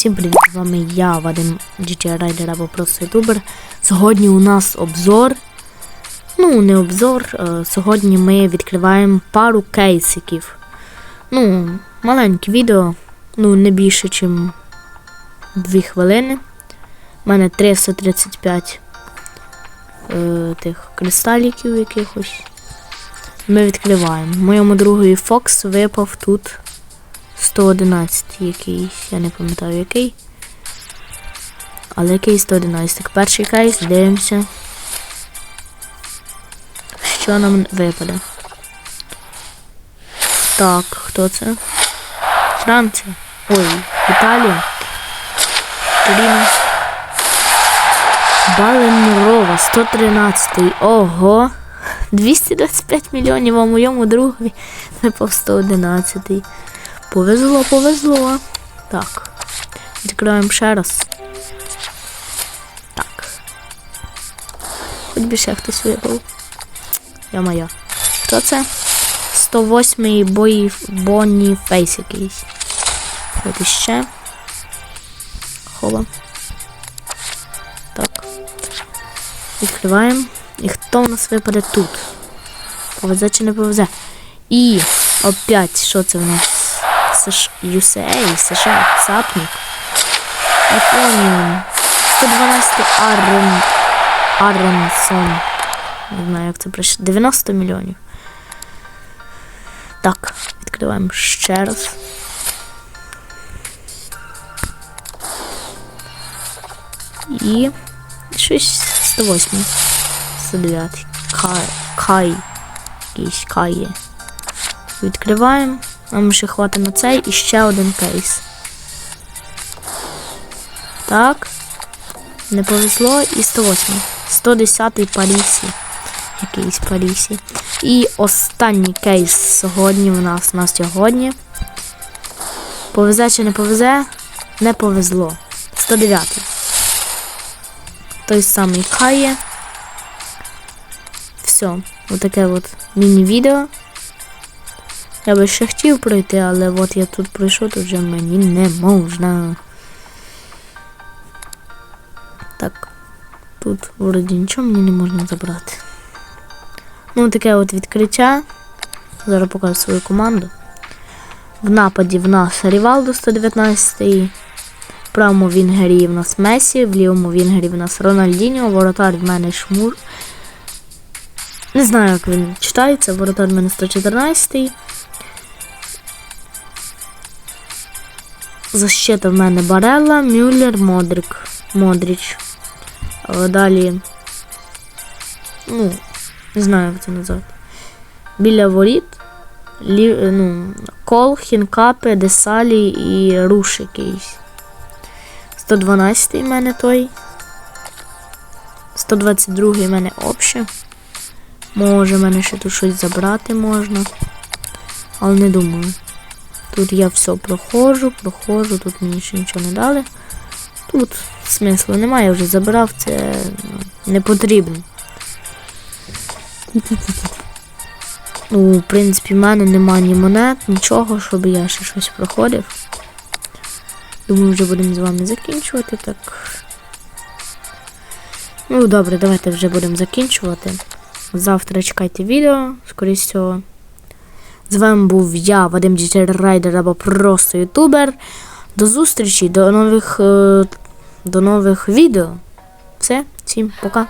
Всім привіт, з вами я, Вадим GT Rider або просто ютубер. Сьогодні у нас обзор. Ну, не обзор. е, Сьогодні ми відкриваємо пару кейсиків. Ну, маленьке відео. Ну, не більше, ніж 2 хвилини. У мене 335 е, тих кристаліків якихось. Ми відкриваємо. Моєму другові Фокс випав тут 111 якийсь, я не пам'ятаю який. Але який 111. Так, перший кейс, дивимося. Що нам випаде? Так, хто це? Франція. Ой, Італія. Туріно. Баленрова, 113. Ого! 225 мільйонів, а моєму другові випав 111. Повезло, повезло. Так. Відкриваємо ще раз. Так. Хоч би ще хтось випав. Я моя. Хто це? 108-й бої Бонні Фейс якийсь. От іще. Хоба. Так. Відкриваємо. І хто в нас випаде тут? Повезе чи не повезе? І опять, що це в нас? США, USA, США, Сапник. Японія. 112 Аррон. Арронсон. Не знаю, як це прийшло. 90 мільйонів. Так, відкриваємо ще раз. І щось 108. 109. Кай. Кай. Якийсь Кай є. Відкриваємо. Нам ще хватить на цей і ще один кейс. Так. Не повезло і 108. 110 Парісі. Якийсь Парісі. І останній кейс сьогодні в нас на сьогодні. Повезе чи не повезе? Не повезло. 109. Той самий Кає. Все. Отаке от міні-відео. Я би ще хотів пройти, але от я тут пройшов, то вже мені не можна. Так. Тут вроді нічого мені не можна забрати. Ну, таке от відкриття. Зараз покажу свою команду. В нападі в нас Рівалдо 119-й. В правому вінгері в нас Месі, в лівому вінгері в нас Рональдіньо, воротар в мене Шмур. Не знаю, як він читається, воротар в мене 114 Защита в мене Барелла, Мюллер, Модрик. Модріч. Далі. Ну, не знаю, як це назвати. Біля воріт. Лі, ну, Кол, Хінкапе, Десалі і Руш якийсь. 112 й в мене той. 122 й в мене обще. Може, в мене ще тут щось забрати можна. Але не думаю. Тут я все проходжу, проходжу, тут мені ще нічого не дали. Тут смислу немає, я вже забрав, це ну, не потрібно. Ну, в принципі, в мене немає ні монет, нічого, щоб я ще щось проходив. Думаю, вже будемо з вами закінчувати так. Ну, добре, давайте вже будемо закінчувати. Завтра чекайте відео, скоріше всього. З вами був я, Вадим Дітер Райдер або просто ютубер. До зустрічі, до нових, е, до нових відео. Все, всім пока.